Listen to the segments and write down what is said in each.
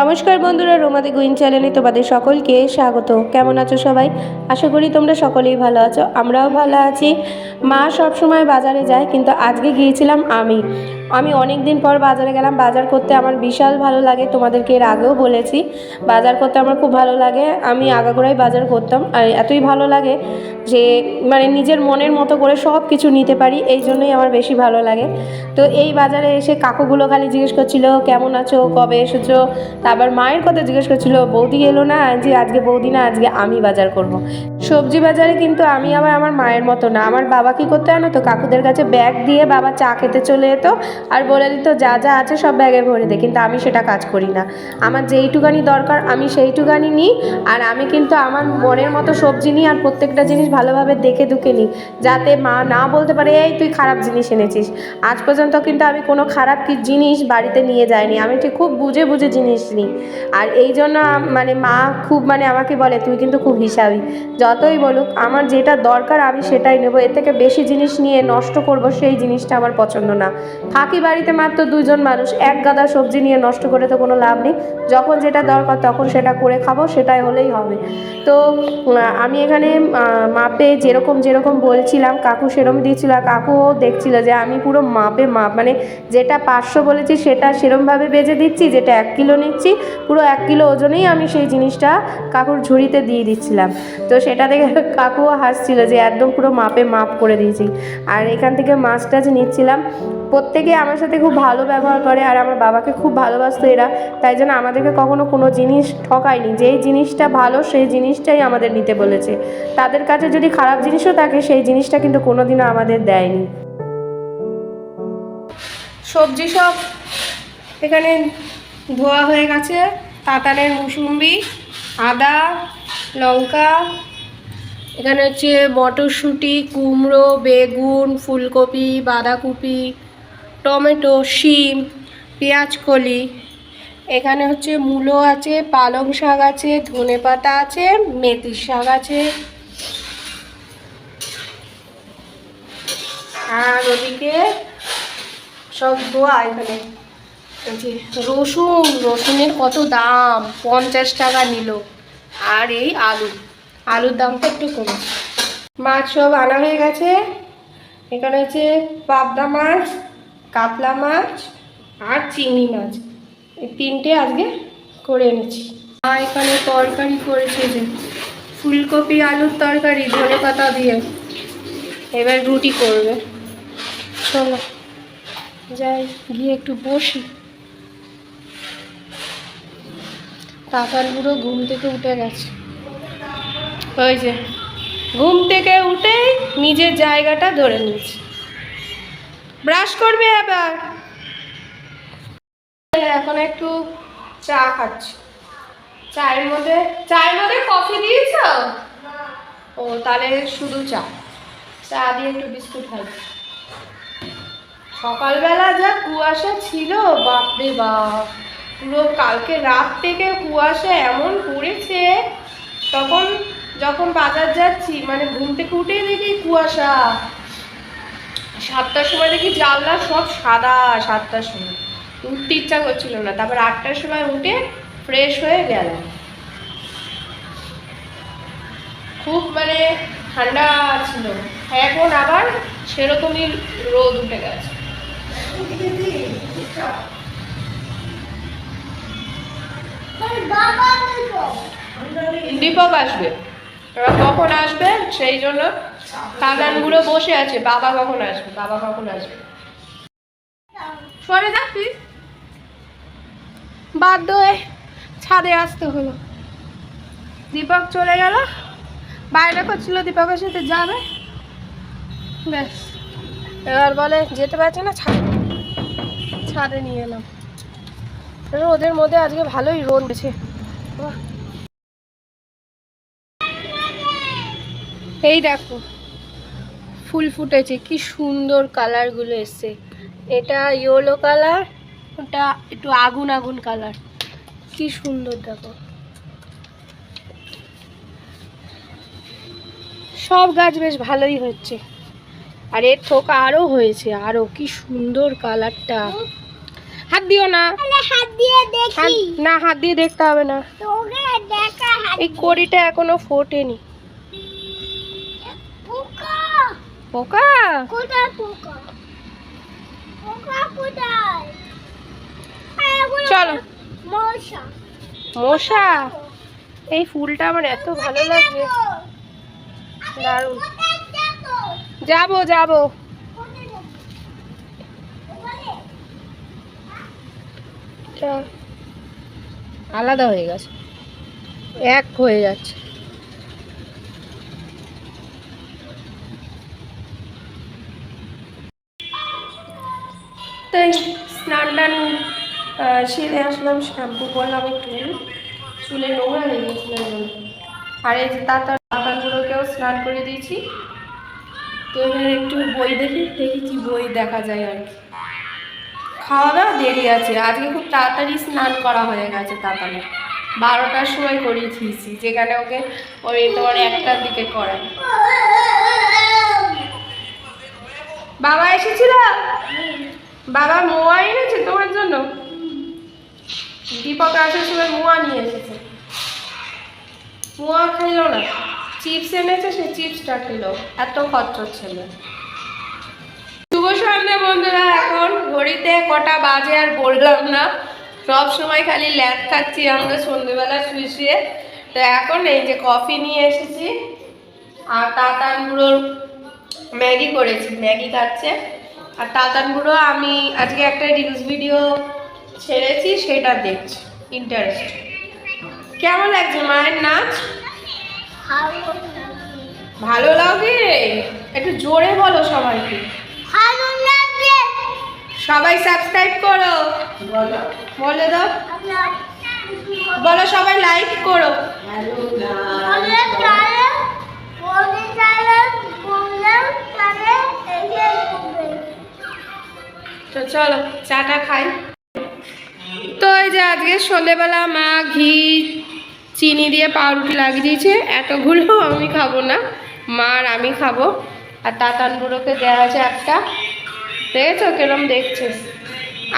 নমস্কার বন্ধুরা রোমাদি গুইন চ্যানেলে তোমাদের সকলকে স্বাগত। কেমন আছো সবাই? আশা করি তোমরা সকলেই ভালো আছো, আমরাও ভালো আছি। মা সবসময় বাজারে যায়, কিন্তু আজকে গিয়েছিলাম আমি। আমি অনেক দিন পর বাজারে গেলাম। বাজার করতে আমার বিশাল ভালো লাগে, তোমাদেরকে এর আগেও বলেছি। বাজার করতে আমার খুব ভালো লাগে। আমি আগাগোড়াই বাজার করতাম। আর এতই ভালো লাগে যে মানে নিজের মনের মতো করে সব কিছু নিতে পারি, এই জন্যই আমার বেশি ভালো লাগে। তো এই বাজারে এসে কাকুগুলো খালি জিজ্ঞেস করছিল, কেমন আছো? কবে এসেছ? তারপর মায়ের কথা জিজ্ঞেস করছিল, বৌদি এলো না? যে, আজকে বৌদি না, আজকে আমি বাজার করব। সবজি বাজারে কিন্তু আমি আবার আমার মায়ের মতো না। আমার বাবা কি করতে জানো তো কাকুদের কাছে ব্যাগ দিয়ে বাবা চা খেতে চলে যেত আর বলে দিত, যা যা আছে সব ব্যাগে ভরে দে। কিন্তু আমি সেটা কাজ করি না। আমার যেইটুকানি দরকার আমি সেইটুকানি নিই আর আমি কিন্তু আমার মনের মতো সবজি নিই আর প্রত্যেকটা জিনিস ভালোভাবে দেখে দুকে নিই যাতে মা না বলতে পারে, এই তুই খারাপ জিনিস এনেছিস। আজ পর্যন্ত কিন্তু আমি কোনো খারাপ কি জিনিস বাড়িতে নিয়ে যাইনি। আমি ঠিক খুব বুঝে বুঝে জিনিস নিই আর এই জন্য মানে মা খুব মানে আমাকে বলে, তুই কিন্তু খুব হিসাবি। যতই বলুক, আমার যেটা দরকার আমি সেটাই নেব। এর থেকে বেশি জিনিস নিয়ে নষ্ট করব, সেই জিনিসটা আমার পছন্দ না। থাকি বাড়িতে মাত্র দুজন মানুষ, এক গাদা সবজি নিয়ে নষ্ট করে তো কোনো লাভ নেই। যখন যেটা দরকার তখন সেটা করে খাব, সেটাই হলেই হবে। তো আমি এখানে মাপে যেরকম যেরকম বলছিলাম, কাকু সেরকম দিয়েছিল কাকুও দেখছিল যে আমি পুরো মাপে মাপ মানে যেটা পাঁচশো বলেছি সেটা সেরমভাবে বেজে দিচ্ছি, যেটা এক কিলো নিচ্ছি, পুরো এক কিলো ওজনেই আমি সেই জিনিসটা কাকুর ঝুড়িতে দিয়ে দিচ্ছিলাম। তো সেটা দেখে কাকুও হাসছিল যে একদম পুরো মাপে মাপ করে দিয়েছি। আর এখান থেকে মাছ টাছ নিচ্ছিলাম। প্রত্যেকে আমার সাথে খুব ভালো ব্যবহার করে আর আমার বাবাকে খুব ভালোবাসতো এরা। তাই জন্য আমাদেরকে কখনো কোনো জিনিস ঠকায়নি। যেই জিনিসটা ভালো, সেই জিনিসটাই আমাদের নিতে বলেছে। তাদের কাছে যদি খারাপ জিনিসও থাকে, সেই জিনিসটা কিন্তু কোনোদিনও আমাদের দেয়নি। সবজি সব এখানে ধোয়া হয়ে গেছে। তাতানের মুসুম্বি, আদা, লঙ্কা এখানে হচ্ছে মটরশুঁটি, কুমড়ো, বেগুন, ফুলকপি, বাঁধাকপি, টমেটো, শিম, পেঁয়াজ, কলি। এখানে হচ্ছে মূলো আছে, পালং শাক আছে, ধনে পাতা আছে মেথির শাক আছে। আর ওদিকে সব ধোয়া এখানে। রসুন, রসুনের কত দাম, পঞ্চাশ টাকা নিল। আর এই আলু। আলুর দামটা একটু কম। মাছ সব আনা হয়ে গেছে। এখানে হচ্ছে পাবদা মাছ, কাতলা মাছ আর চিংড়ি মাছ। এই তিনটে আজকে করে এনেছি। মা এখানে তরকারি করেছে যে ফুলকপি, আলুর তরকারি, ধনে পাতা দিয়ে। এবার রুটি করবে। চলো, যাই, গিয়ে একটু বসি। কাকার বুড়ো ঘুম থেকে উঠে গেছে। ওই যে, ঘুম থেকে উঠেই নিজের জায়গাটা ধরে নিয়েছে। ব্রাশ করবে এবার এখন একটু চা খাচ্ছি। চায়ের মধ্যে চায়ের মধ্যে কফি দিয়েছ? ও, তাহলে শুধু চা। চা দিয়ে একটু বিস্কুট খাচ্ছি সকালবেলা যা কুয়াশা ছিল, বাপরে বাপ। পুরো কালকে রাত থেকে কুয়াশা এমন পড়েছে, তখন যখন বাজার যাচ্ছি মানে ঘুম থেকে উঠেই দেখি কুয়াশা। সাতটার সময় দেখি জানলা সব সাদা সাতটার সময়। উঠতে ইচ্ছা করছিল না। তারপর আটটার সময় উঠে ফ্রেশ হয়ে গেলাম। খুব মানে ঠান্ডা ছিল। এখন আবার সেরকমই রোদ উঠে গেছে। দীপক আসবে। এবার কখন আসবে? সেই জন্য কাদানগুলো বসে আছে। বাবা কখন আসবে? বাবা কখন আসবে? সরে যাক তুই। বাধ্য হয়ে ছাদে আসতে হলো। দীপক চলে গেল। বাইরে করছিল, দীপকের সাথে যাবে। ব্যাস। এবার বলে, যেতে পারছে না, ছাদ ছাদে নিয়ে এলাম। রোদের মধ্যে আজকে ভালোই রোদ উঠেছে। বাহ। এই দেখো ফুল ফুটেছে কি সুন্দর কালারগুলো এসছে। এটা ইয়েলো কালার ওটা একটু আগুন আগুন কালার কি সুন্দর দেখো। সব গাছ বেশ ভালোই হচ্ছে। আর এর থোকা আরও হয়েছে আরও কি সুন্দর কালারটা হাত দিও না। হাত দিয়ে দেখি। না হাত দিয়ে দেখতে হবে না। এই কড়িটা এখনও ফোটেনি পোকা পোকা? কোথায় পোকা? পোকা কোথায়? চলো। মশা। মশা? এই ফুলটা আমার এত ভালো লাগছে। দারুণ। যাব যাব। আলাদা হয়ে গেছে। এক হয়ে যাচ্ছে। তাই স্নান টান সেরে আসলাম, শ্যাম্পু করলাম একটু। চুলে নোংরা হয়ে গেছিল জন্য আর এই যে তাতা তাতাগুলোকেও স্নান করে দিয়েছি। তো এবার একটু বই দেখি দেখি কি বই দেখা যায় আর কি। খাওয়া দাওয়া দেরি আছে। আজকে খুব তাড়াতাড়ি স্নান করা হয়ে গেছে তাড়াতাড়ি। বারোটার সময় করিয়ে দিয়েছি, যেখানে ওকে ওই তোমার একটার দিকে করাই। বাবা এসেছিল? বাবা, মোয়া এনেছে তোমার জন্য? দীপক আসার সময় মোয়া নিয়ে এসেছে। মোয়া খেলো না। চিপস এনেছে সে চিপসটা খেলো। এত খরচ ছিল। শুভ সন্ধ্যা বন্ধুরা, এখন ঘড়িতে কটা বাজে আর বললাম না। সব সময় খালি ল্যাদ খাচ্ছি আমরা সন্ধ্যেবেলা শুয়ে শুয়ে তো এখন এই যে কফি নিয়ে এসেছি। আর তাতান গুঁড়োর ম্যাগি করেছি। ম্যাগি খাচ্ছে। আর তাতান গুঁড়ো আমি আজকে একটা রিলস ভিডিও ছেড়েছি সেটা দেখছি। ইন্টারেস্ট কেমন লাগছে মায়ের নাচ? ভালো লাগে? একটু জোরে বলো সবাইকে। ভালো সবাই সাবস্ক্রাইব করো। বলে। দাও। বলো সবাই লাইক করো। তো চলো, চাটা খাই। তো এই যে আজকে সন্ধেবেলা মা ঘি, চিনি দিয়ে পাউরুটি লাগিয়ে দিয়েছে, এতগুলো আমি খাব না, মা আর আমি খাব। আর তাতান বুড়োকে দেওয়া আছে একটা। দেখেছ কিরম দেখছে?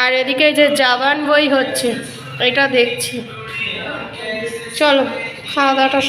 আর এদিকে যে জাবান বই হচ্ছে, এটা দেখছি। চলো, খাওয়া দাওয়াটা